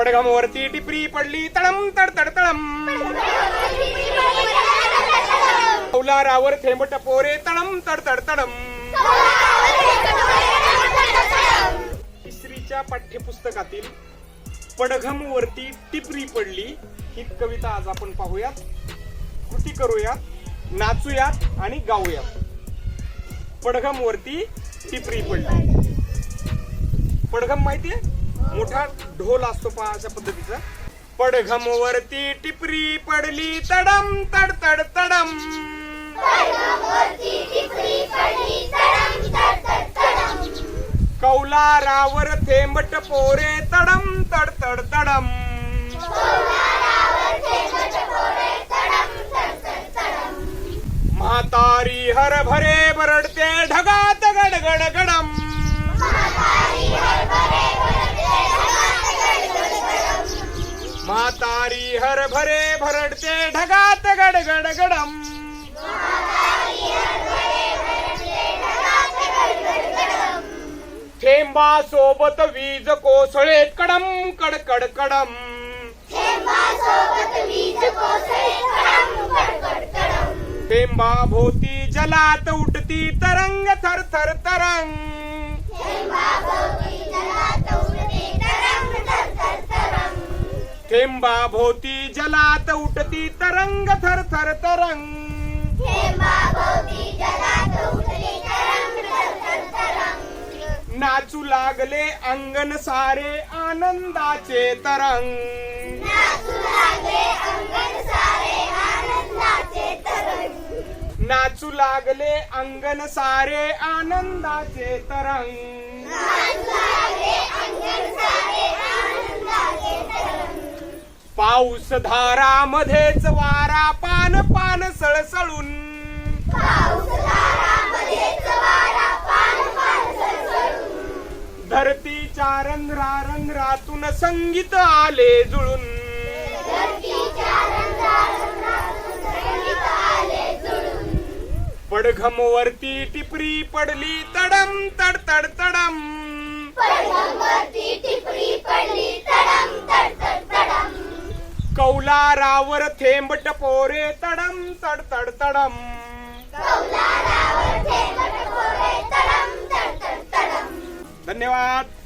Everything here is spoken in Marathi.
पडघमवरती टिपरी पडली तडम तड तड तडम. कौलारावर थेंबट पोरे तडम तड तड तडम. तिसरीच्या पाठ्यपुस्तकातील पडघम वरती टिपरी पडली ही कविता आज आपण पाहूयात. कृती करूयात नाचूयात आणि गाऊयात. पडघम वरती टिपरी पडली. पडघम माहितीये? मोठा ढोल असतो पहा अशा पद्धतीचा. पडघम वरती टिपरी पडली तडम तड तड तडम. कौलारावर थेंबट पोरे तडम तड तड तडम. म्हातारी हरभरे बरडते ढगात गडगड गडम. तारी हर भरे भरडते ढगात गडगड गडम. थेंबा सोबत वीज कोसळे कडम कडकड कडम. थेंबा भोवती जलात उठती तरंग थर थर तरंग. थेंबा भोवती जलात उठती तरंग थर थर तरंग. नाचू लागले अंगण सारे आनंदाचे तरंग. नाचू लागले अंगण सारे आनंदाचे तरंग. पाऊस धारामध्येच वारा पान पान सळसळून. धरतीच्या रंध्रा रंध्रातून संगीत आले जुळून. पडघम वरती टिपरी पडली तडम तड तड तडम कौलारावर थेंबट पोरे तडम तड तड तडम. धन्यवाद.